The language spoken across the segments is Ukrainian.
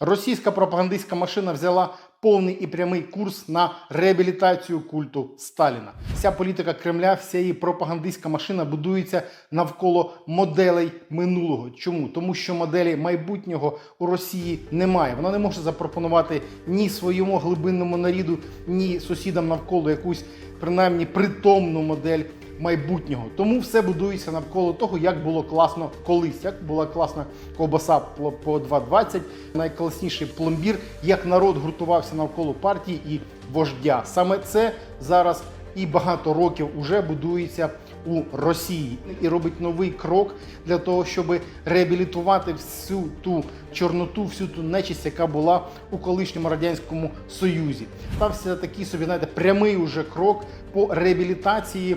Російська пропагандистська машина взяла повний і прямий курс на реабілітацію культу Сталіна. Вся політика Кремля, вся її пропагандистська машина будується навколо моделей минулого. Чому? Тому що моделі майбутнього у Росії немає. Вона не може запропонувати ні своєму глибинному наріду, ні сусідам навколо якусь принаймні притомну модель майбутнього. Тому все будується навколо того, як було класно колись, як була класна ковбаса по по 2,20, найкласніший пломбір, як народ гуртувався навколо партії і вождя. Саме це зараз і багато років уже будується у Росії і робить новий крок для того, щоб реабілітувати всю ту чорноту, всю ту нечисть, яка була у колишньому радянському союзі. Стався такий собі, знаєте, прямий уже крок по реабілітації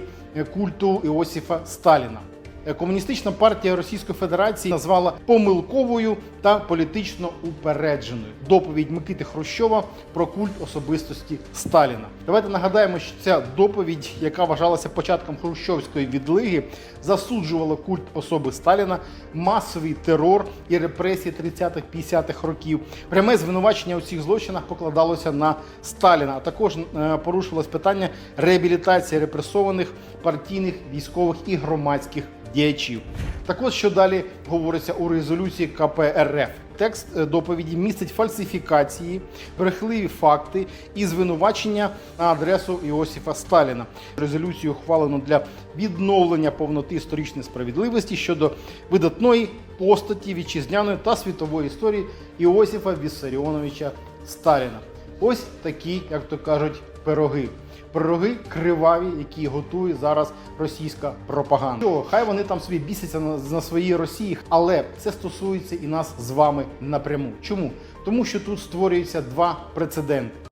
культу Іосифа Сталіна. Е, Комуністична партія Російської Федерації назвала помилковою та політично упередженою доповідь Микити Хрущова про культ особистості Сталіна. Давайте нагадаємо, що ця доповідь, яка вважалася початком хрущовської відлиги, засуджувала культ особи Сталіна, масовий терор і репресії 30-50-х років. Пряме звинувачення у цих злочинах покладалося на Сталіна, а також е, порушувалось питання реабілітації репресованих партійних, військових і громадських діячів. Так от, що далі говориться у резолюції КПРФ. Текст е, доповіді містить фальсифікації, брехливі факти і звинувачення на адресу Іосифа Сталіна. Резолюцію ухвалено для відновлення повноти історичної справедливості щодо видатної постаті вітчизняної та світової історії Іосифа Віссаріоновича Сталіна. Ось такі, як то кажуть, пироги. Пироги криваві, які готує зараз російська пропаганда. Що, хай вони там собі бісяться на, на своїй Росії, але це стосується і нас з вами напряму. Чому? Тому що тут створюються два прецеденти.